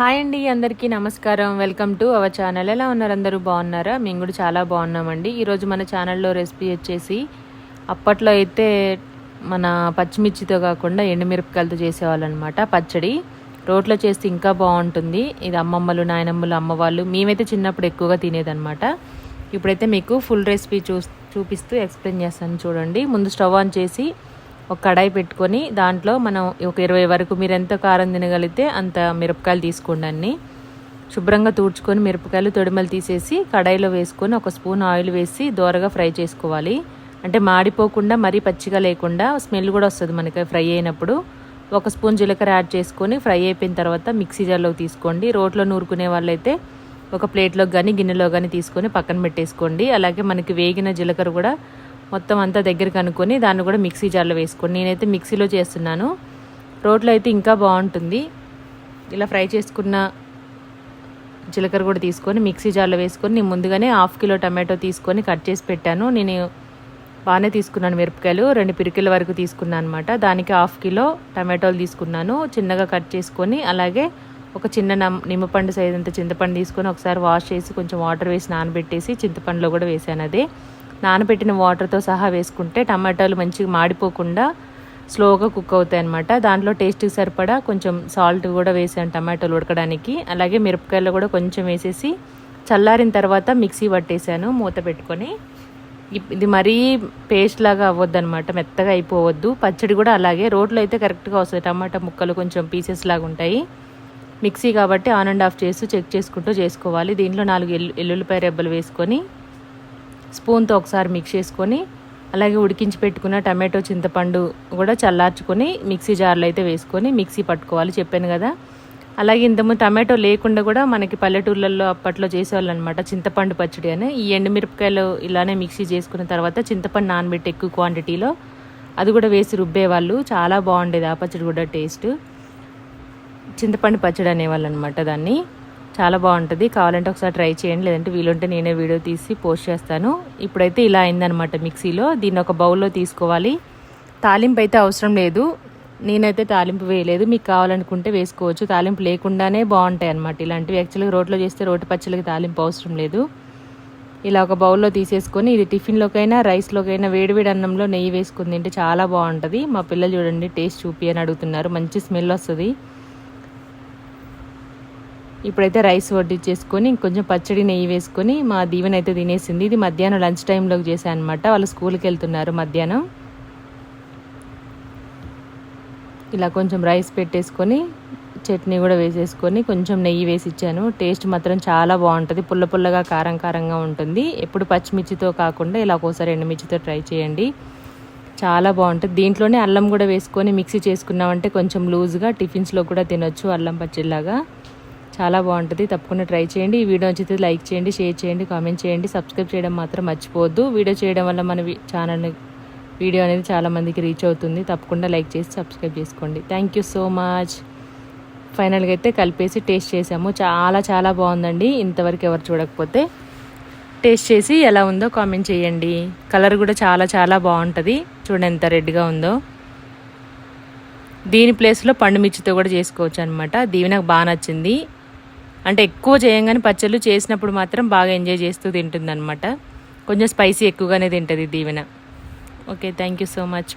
Hi అండి అందరికీ నమస్కారం. Welcome to our channel. ఎలా ఉన్నారు అందరూ? బాగున్నారా? మేము కూడా చాలా బాగున్నామండి. ఈరోజు మన ఛానల్లో రెసిపీ వచ్చేసి అప్పట్లో అయితే మన పచ్చిమిర్చితో కాకుండా ఎండుమిరపకాయలతో చేసేవాళ్ళనమాట. పచ్చడి. రోట్లో చేస్తే ఇంకా బాగుంటుంది. ఇది అమ్మమ్మలు నాయనమ్మలు అమ్మవాళ్ళు. మేమైతే చిన్నప్పుడు ఎక్కువగా తినేదనమాట. ఇప్పుడైతే మీకు ఫుల్ రెసిపీ చూ చూపిస్తూ ఎక్స్ప్లెయిన్ చేస్తాను చూడండి. ముందు స్టవ్ ఆన్ చేసి ఒక కడాయి పెట్టుకొని దాంట్లో మనం ఒక ఇరవై వరకు మీరు ఎంత కారం తినగలిగితే అంత మిరపకాయలు తీసుకోండి అన్ని శుభ్రంగా తూడ్చుకొని మిరపకాయలు తొడిమలు తీసేసి కడాయిలో వేసుకొని ఒక స్పూన్ ఆయిల్ వేసి దోరగా ఫ్రై చేసుకోవాలి. అంటే మాడిపోకుండా మరీ పచ్చిగా లేకుండా స్మెల్ కూడా వస్తుంది మనకి ఫ్రై అయినప్పుడు. ఒక స్పూన్ జీలకర్ర యాడ్ చేసుకొని ఫ్రై అయిపోయిన తర్వాత మిక్సీ జార్లోకి తీసుకోండి. రోట్లో నూరుకునే వాళ్ళైతే ఒక ప్లేట్లో కానీ గిన్నెలో కానీ తీసుకొని పక్కన పెట్టేసుకోండి. అలాగే మనకి వేగిన జీలకర్ర కూడా మొత్తం అంతా దగ్గర కనుక్కొని దాన్ని కూడా మిక్సీ జార్లో వేసుకోండి నేనైతే మిక్సీలో చేస్తున్నాను. రోట్లో అయితే ఇంకా బాగుంటుంది. ఇలా ఫ్రై చేసుకున్న జీలకర్ర కూడా తీసుకొని మిక్సీ జార్లో వేసుకొని నేను ముందుగానే హాఫ్ కిలో టమాటో తీసుకొని కట్ చేసి పెట్టాను. నేను బాగానే తీసుకున్నాను మిరపకాయలు. రెండు పిరికిల వరకు తీసుకున్నాను అనమాట దానికి హాఫ్ కిలో టమాటోలు తీసుకున్నాను. చిన్నగా కట్ చేసుకొని అలాగే ఒక చిన్న నిమ్మపండు సైజ్ అంత చింతపండు తీసుకొని ఒకసారి వాష్ చేసి కొంచెం వాటర్ వేసి నానబెట్టేసి చింతపండులో కూడా వేసాను అదే. నానబెట్టిన వాటర్తో సహా వేసుకుంటే టమాటాలు మంచిగా మాడిపోకుండా స్లోగా కుక్ అవుతాయి అనమాట దాంట్లో టేస్ట్కి సరిపడా కొంచెం సాల్ట్ కూడా వేసాను టమాటాలు ఉడకడానికి. అలాగే మిరపకాయలు కూడా కొంచెం వేసేసి చల్లారిన తర్వాత మిక్సీ పట్టేశాను మూత పెట్టుకొని. ఇది మరీ పేస్ట్ లాగా అవ్వద్దు అనమాట మెత్తగా అయిపోవద్దు. పచ్చడి కూడా అలాగే రోడ్లో అయితే కరెక్ట్గా వస్తుంది. టమాటా ముక్కలు కొంచెం పీసెస్ లాగా ఉంటాయి. మిక్సీ కాబట్టి ఆన్ అండ్ ఆఫ్ చేస్తూ చెక్ చేసుకుంటూ చేసుకోవాలి. దీంట్లో నాలుగు ఎల్లు ఎల్లుల్లిపాయ రెబ్బలు వేసుకొని స్పూన్తో ఒకసారి మిక్స్ చేసుకొని అలాగే ఉడికించి పెట్టుకున్న టమాటో చింతపండు కూడా చల్లార్చుకొని మిక్సీ జార్లో అయితే వేసుకొని మిక్సీ పట్టుకోవాలి చెప్పాను కదా. అలాగే ఇంతకుముందు టమాటో లేకుండా కూడా మనకి పల్లెటూర్లలో అప్పట్లో చేసేవాళ్ళు అనమాట చింతపండు పచ్చడి అని. ఈ ఎండుమిరపకాయలు ఇలానే మిక్సీ చేసుకున్న తర్వాత చింతపండు నానబెట్టి ఎక్కువ క్వాంటిటీలో అది కూడా వేసి రుబ్బేవాళ్ళు. చాలా బాగుండేది ఆ పచ్చడి కూడా టేస్ట్. చింతపండు పచ్చడి అనేవాళ్ళు అనమాట దాన్ని. చాలా బాగుంటుంది. కావాలంటే ఒకసారి ట్రై చేయండి. లేదంటే వీలుంటే నేనే వీడియో తీసి పోస్ట్ చేస్తాను. ఇప్పుడైతే ఇలా అయిందనమాట మిక్సీలో. దీన్ని ఒక బౌల్లో తీసుకోవాలి. తాలింపు అయితే అవసరం లేదు. నేనైతే తాలింపు వేయలేదు. మీకు కావాలనుకుంటే వేసుకోవచ్చు. తాలింపు లేకుండానే బాగుంటాయి అనమాట ఇలాంటివి యాక్చువల్గా రోట్లో చేస్తే రోటి పచ్చళ్ళకి తాలింపు అవసరం లేదు. ఇలా ఒక బౌల్లో తీసేసుకొని ఇది టిఫిన్లోకైనా రైస్లోకైనా వేడివేడి అన్నంలో నెయ్యి వేసుకుని తింటే చాలా బాగుంటుంది. మా పిల్లలు చూడండి టేస్ట్ చూపి అని అడుగుతున్నారు. మంచి స్మెల్ వస్తుంది. ఇప్పుడైతే రైస్ వడ్డించేసుకొని ఇంకొంచెం పచ్చడి నెయ్యి వేసుకొని మా దీవెన అయితే తినేసింది. ఇది మధ్యాహ్నం లంచ్ టైంలోకి చేశాను అనమాట వాళ్ళు స్కూల్కి వెళ్తున్నారు మధ్యాహ్నం. ఇలా కొంచెం రైస్ పెట్టేసుకొని చట్నీ కూడా వేసేసుకొని కొంచెం నెయ్యి వేసి ఇచ్చాను. టేస్ట్ మాత్రం చాలా బాగుంటుంది. పుల్ల పుల్లగా కారం కారంగా ఉంటుంది. ఎప్పుడు పచ్చిమిర్చితో కాకుండా ఇలా ఒకసారి ఎండుమిర్చితో ట్రై చేయండి. చాలా బాగుంటుంది. దీంట్లోనే అల్లం కూడా వేసుకొని మిక్సీ చేసుకున్నామంటే కొంచెం లూజ్గా టిఫిన్స్లో కూడా తినొచ్చు అల్లం పచ్చిలాగా చాలా బాగుంటుంది. తప్పకుండా ట్రై చేయండి. ఈ వీడియో నచ్చితే లైక్ చేయండి షేర్ చేయండి కామెంట్ చేయండి సబ్స్క్రైబ్ చేయడం మాత్రం మర్చిపోవద్దు. వీడియో చేయడం వల్ల మన ఛానల్ వీడియో అనేది చాలామందికి రీచ్ అవుతుంది. తప్పకుండా లైక్ చేసి సబ్స్క్రైబ్ చేసుకోండి. Thank you so much. ఫైనల్గా అయితే కలిపేసి టేస్ట్ చేసాము. చాలా చాలా బాగుందండి. ఇంతవరకు ఎవరు చూడకపోతే టేస్ట్ చేసి ఎలా ఉందో కామెంట్ చేయండి. కలర్ కూడా చాలా చాలా బాగుంటుంది. చూడండి ఎంత రెడ్గా ఉందో. దీని ప్లేస్లో పండు మిర్చితో కూడా చేసుకోవచ్చు అనమాట దీవి నాకు బాగా నచ్చింది. అంటే ఎక్కువ చేయంగానే పచ్చళ్ళు చేసినప్పుడు మాత్రం బాగా ఎంజాయ్ చేస్తూ తింటుంది అనమాట కొంచెం స్పైసీ ఎక్కువగానే తింటుంది Deevena. Okay thank you so much